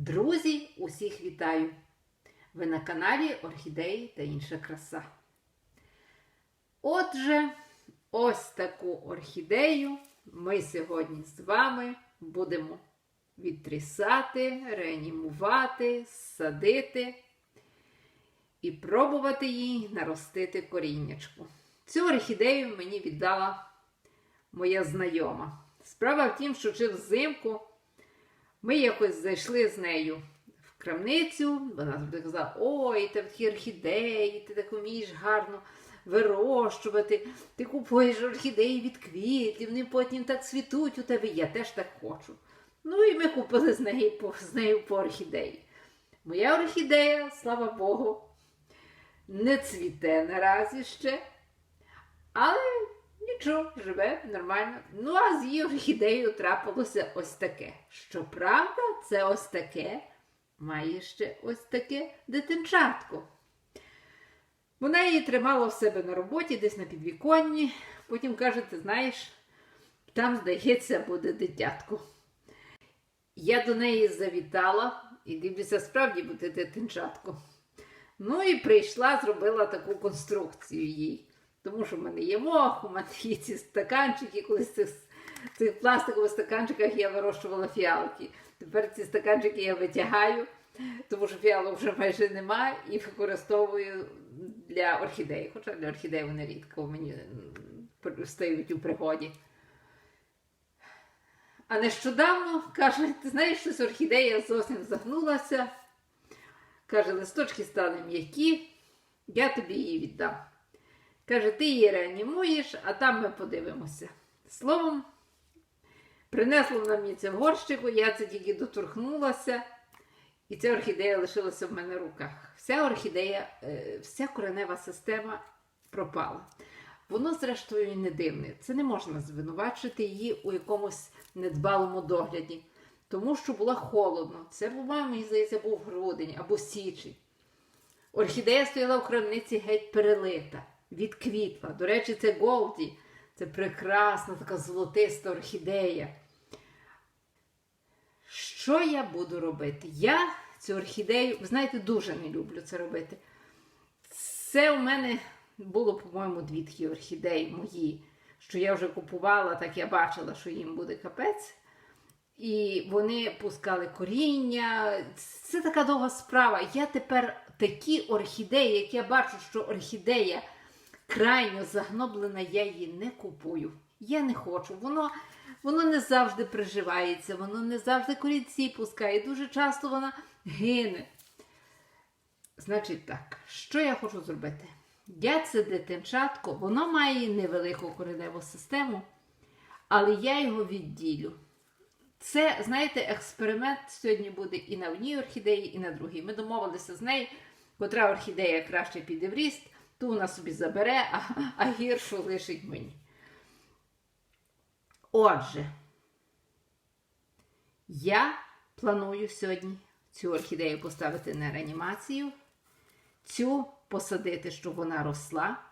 Друзі, усіх вітаю! Ви на каналі Орхідеї та інша краса. Отже, ось таку орхідею ми сьогодні з вами будемо відтрісати, реанімувати, садити і пробувати їй наростити коріннячку. Цю орхідею мені віддала моя знайома. Справа в тім, що чи взимку ми якось зайшли з нею в крамницю. Вона завжди казала: ой, ти такі орхідеї, ти так вмієш гарно вирощувати, ти купуєш орхідеї від квітів, вони потім так цвітуть у тебе. Я теж так хочу. Ну і ми купили з нею по, з нею по орхідеї. Моя орхідея, слава Богу, не цвіте наразі ще. Але нічого, живе нормально. Ну, а з її орхідеєю трапилося ось таке. Щоправда, це ось таке має ще ось таке дитинчатко. Вона її тримала в себе на роботі, десь на підвіконні. Потім каже, ти знаєш, там, здається, буде дитятко. Я до неї завітала і дивлюся, справді буде дитинчатко. Ну і прийшла, зробила таку конструкцію їй. Тому що в мене є мох, у мене є ці стаканчики, колись цих, цих пластикових стаканчиках я вирощувала фіалки. Тепер ці стаканчики я витягаю, тому що фіалок вже майже немає, і використовую для орхідей. Хоча для орхідей вони рідко мені стають у пригоді. А нещодавно каже, ти знаєш, щось орхідея зовсім загнулася. Каже, листочки стали м'які, я тобі її віддам. Каже, ти її реанімуєш, а там ми подивимося. Словом, принесло мені це в горщику, я це тільки доторкнулася, і ця орхідея лишилася в мене в руках. Вся орхідея, е, вся коренева система пропала. Воно, зрештою, і не дивне. Це не можна звинувачити її у якомусь недбалому догляді, тому що було холодно. Це, буває, мені здається, був грудень або січень. Орхідея стояла в крамниці геть перелита від квітла. До речі, це Голді. Це прекрасна така золотиста орхідея. Що я буду робити? Я цю орхідею, ви знаєте, дуже не люблю це робити. Це у мене було, по-моєму, дві такі орхідеї мої, що я вже купувала, так я бачила, що їм буде капець. І вони пускали коріння. Це така довга справа. Я тепер такі орхідеї, як я бачу, що орхідея крайньо загноблена, я її не купую. Я не хочу. Воно воно не завжди приживається, воно не завжди корінці пускає. Дуже часто вона гине. Значить так, що я хочу зробити? Я це дитинчатко, воно має невелику кореневу систему, але я його відділю. Це, знаєте, експеримент сьогодні буде і на одній орхідеї, і на другій. Ми домовилися з нею, котра орхідея краще піде в ріст, ту вона собі забере, а, а гіршу лишить мені. Отже, я планую сьогодні цю орхідею поставити на реанімацію, цю посадити, щоб вона росла.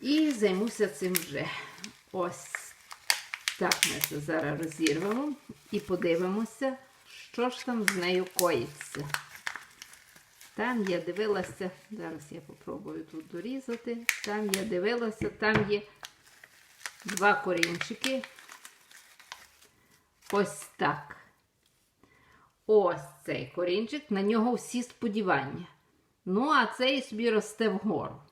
І займуся цим вже. Ось так ми це зараз розірвемо і подивимося, що ж там з нею коїться. Там я дивилася, зараз я попробую тут дорізати. Там я дивилася, там є два корінчики. Ось так. Ось цей корінчик, на нього всі сподівання. Ну, а цей собі росте вгору.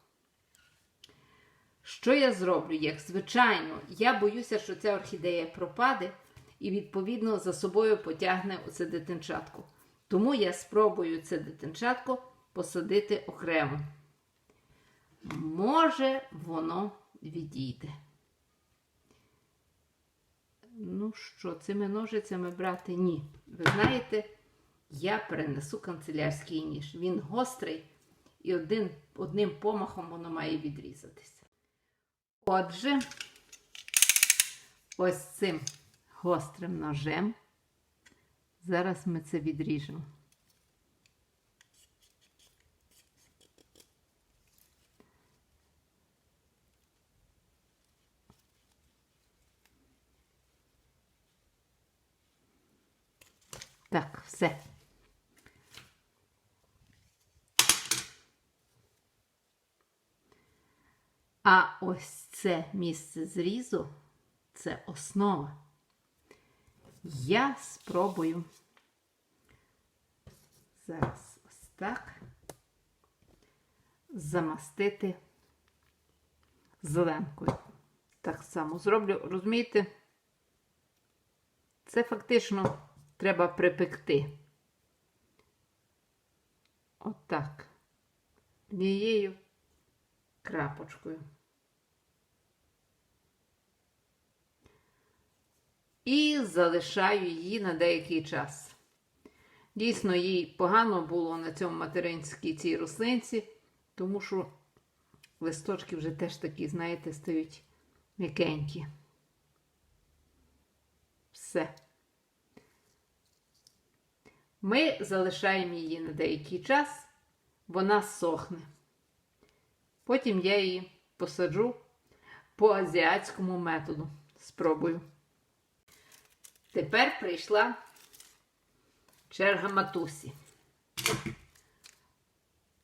Що я зроблю? Як звичайно, я боюся, що ця орхідея пропаде і, відповідно, за собою потягне оце дитинчатку. Тому я спробую це дитинчатко посадити окремо. Може, воно відійде. Ну що, цими ножицями брати? Ні. Ви знаєте, я перенесу канцелярський ніж. Він гострий і один, одним помахом воно має відрізатися. Отже, ось цим гострим ножем. Зараз ми це відріжемо. Так, все. А ось це місце зрізу це основа. Я спробую зараз ось так замастити зеленкою. Так само зроблю, розумієте? Це фактично треба припекти. Отак. Однією крапочкою. І залишаю її на деякий час. Дійсно, їй погано було на цьому материнській цій рослинці, тому що листочки вже теж такі, знаєте, стають м'якенькі. Все. Ми залишаємо її на деякий час, вона сохне. Потім я її посаджу по азіатському методу. Спробую. Тепер прийшла черга матусі.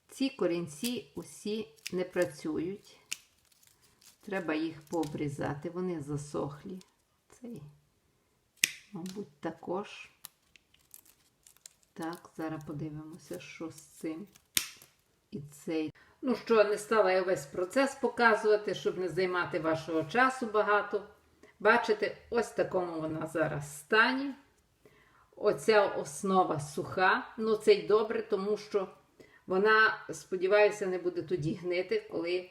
Ці корінці усі не працюють. Треба їх пообрізати, вони засохлі. Цей, мабуть, також. Так, зараз подивимося, що з цим. І цей. Ну що, не стала я весь процес показувати, щоб не займати вашого часу багато. Бачите, ось такому вона зараз стані. Оця основа суха. Ну, це й добре, тому що вона, сподіваюся, не буде тоді гнити, коли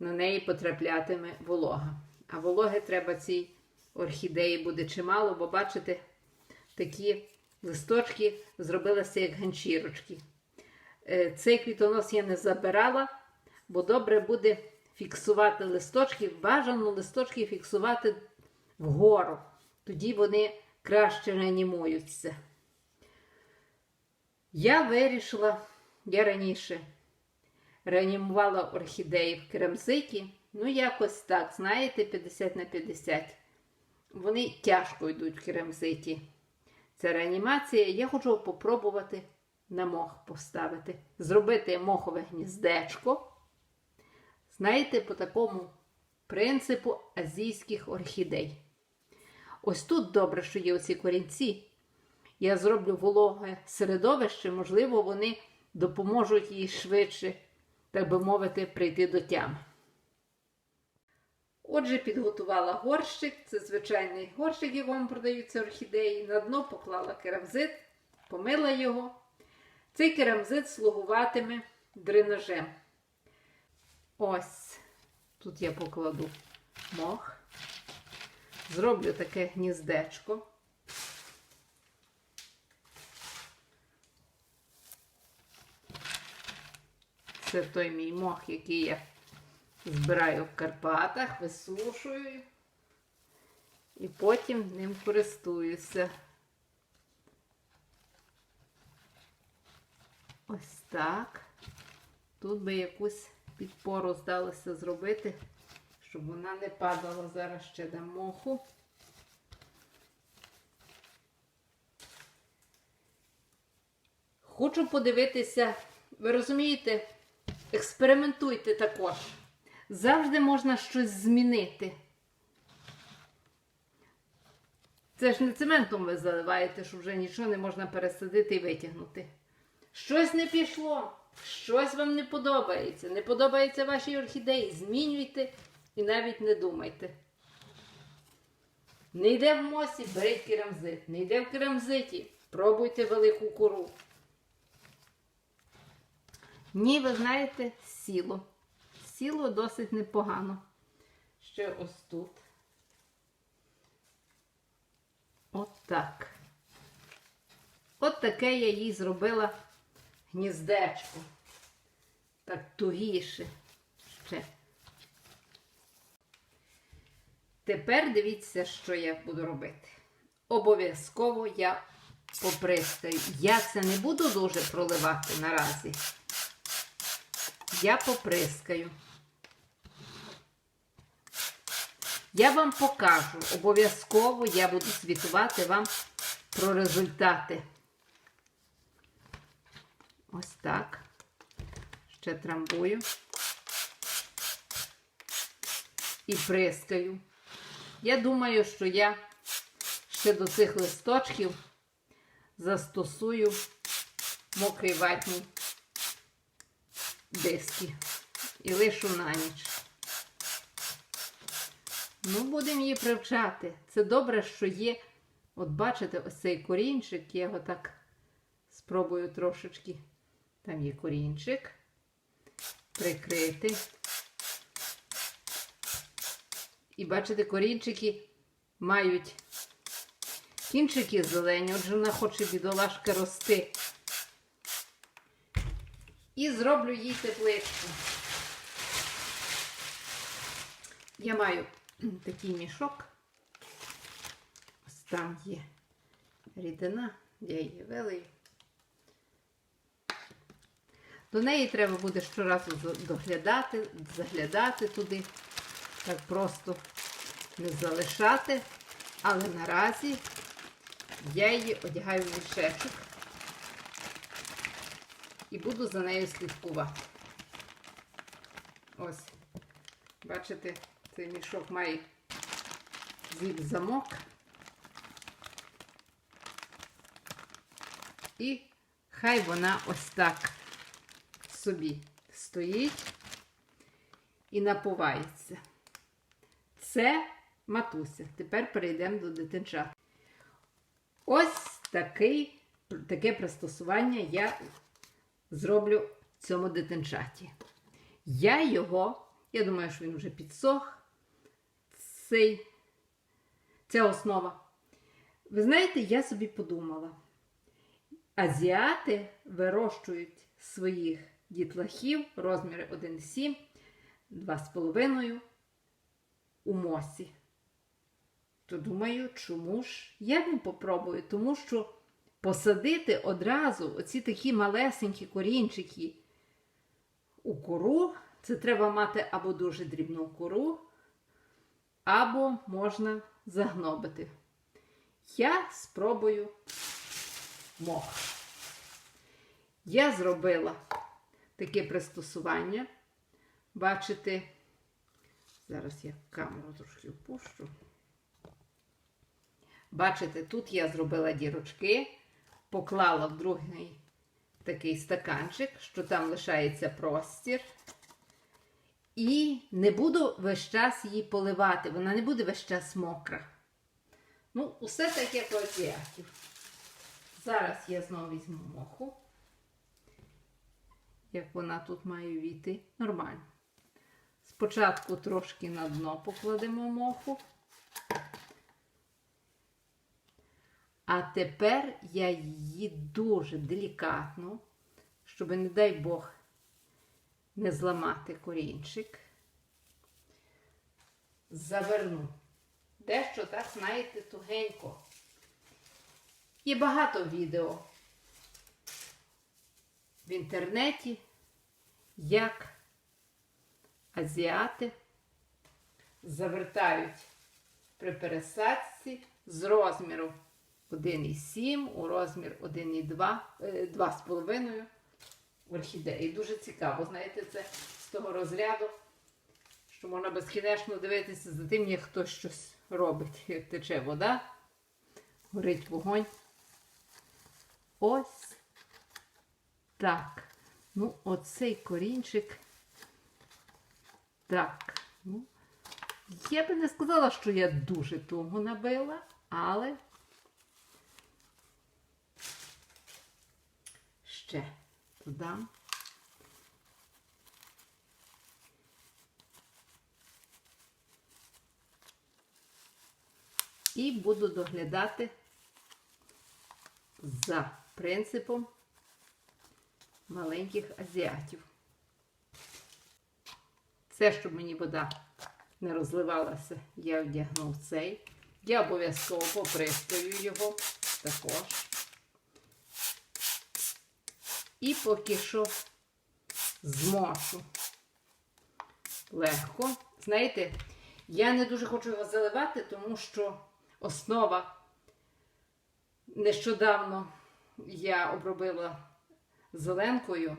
на неї потраплятиме волога. А вологи треба цій орхідеї буде чимало, бо бачите, такі листочки зробилися як ганчірочки. Е, Цей квітонос я не забирала, бо добре буде фіксувати листочки. Бажано листочки фіксувати вгору. Тоді вони краще реанімуються. Я вирішила, я раніше реанімувала орхідеї в керамзиті. Ну, якось так, знаєте, 50 на 50. Вони тяжко йдуть в керамзиті. Це реанімація. Я хочу попробувати на мох поставити. Зробити мохове гніздечко. Знаєте, по такому принципу азійських орхідей. Ось тут добре, що є оці корінці. Я зроблю вологе середовище, можливо, вони допоможуть їй швидше, так би мовити, прийти до тями. Отже, підготувала горщик, це звичайний горщик, в якому продаються орхідеї. На дно поклала керамзит, помила його. Цей керамзит слугуватиме дренажем. Ось тут я покладу мох. Зроблю таке гніздечко. Це той мій мох, який я збираю в Карпатах, висушую і потім ним користуюся. Ось так. Тут би якусь підпору здалося зробити, щоб вона не падала. Зараз ще дам моху. Хочу подивитися, ви розумієте, експериментуйте також. Завжди можна щось змінити. Це ж не цементом ви заливаєте, що вже нічого не можна пересадити і витягнути. Щось не пішло, щось вам не подобається. Не подобається вашій орхідеї. Змінюйте і навіть не думайте. Не йде в мосі, беріть керамзит. Не йде в керамзиті, пробуйте велику кору. Ні, ви знаєте, сіло. Сіло досить непогано. Ще ось тут. От. От таке я їй зробила гніздечко. Так тугіше. Ще. Тепер дивіться, що я буду робити. Обов'язково я попристаю. Я це не буду дуже проливати наразі. Я поприскаю. Я вам покажу, обов'язково я буду звітувати вам про результати Ось так. Ще трамбую. І прискаю. Я думаю, що я ще до цих листочків застосую мокрий ватні диски і лишу на ніч. Ну, будемо її привчати. Це добре, що є. От бачите, ось цей корінчик, я його так спробую трошечки. Там є корінчик. Прикрити. І бачите, корінчики мають кінчики зелені, отже вона хоче бідолашка рости. І зроблю їй тепличку. Я маю такий мішок. Ось там є рідина, я її вилию. До неї треба буде щоразу доглядати, заглядати туди. Так просто не залишати. Але наразі я її одягаю в мішечок і буду за нею слідкувати. Ось, бачите, цей мішок має зіп-замок. І хай вона ось так собі стоїть і напувається. Це матуся. Тепер перейдемо до дитинчат. Ось такий, таке пристосування я зроблю цьому дитинчаті. Я його, я думаю, що він вже підсох. Цей, ця основа. Ви знаєте, я собі подумала. Азіати вирощують своїх дітлахів розміри 1,7, 2,5 у мосі. То думаю, чому ж я не попробую? Тому що посадити одразу оці такі малесенькі корінчики у кору, це треба мати або дуже дрібну кору, або можна загнобити. Я спробую мох. Я зробила таке пристосування. Бачите, зараз я камеру трошки впущу. Бачите, тут я зробила дірочки, поклала в другий такий стаканчик, що там лишається простір. І не буду весь час її поливати, вона не буде весь час мокра. Ну, усе так, як у азіатів. Зараз я знову візьму моху. Як вона тут має війти. Нормально. Спочатку трошки на дно покладемо моху. А тепер я її дуже делікатно, щоб, не дай Бог, не зламати корінчик. Заверну. Дещо так, знаєте, тугенько. Є багато відео в інтернеті, як азіати завертають при пересадці з розміру 1,7 у розмір 1,2, е, 2,5 орхідеї. Дуже цікаво, знаєте, це з того розряду, що можна безкінечно дивитися за тим, як хтось щось робить, як тече вода, горить вогонь. Ось так. Ну, оцей корінчик. Так. Ну, я би не сказала, що я дуже туго набила, але ще додам. І буду доглядати за принципом маленьких азіатів. Це, щоб мені вода не розливалася, я вдягнув цей. Я обов'язково попристаю його також. І поки що змошу легко. Знаєте, я не дуже хочу його заливати, тому що основа нещодавно я обробила зеленкою.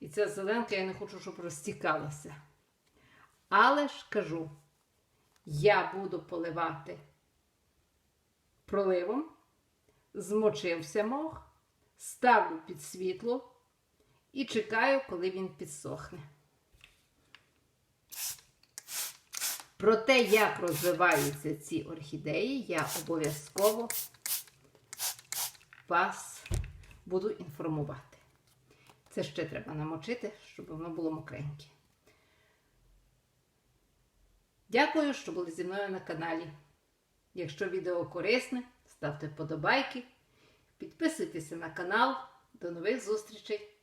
І ця зеленка я не хочу, щоб розтікалася. Але ж кажу, я буду поливати проливом, змочився мох, ставлю під світло і чекаю, коли він підсохне. Про те, як розвиваються ці орхідеї, я обов'язково вас буду інформувати. Це ще треба намочити, щоб воно було мокреньке. Дякую, що були зі мною на каналі. Якщо відео корисне, ставте вподобайки, підписуйтеся на канал. До нових зустрічей!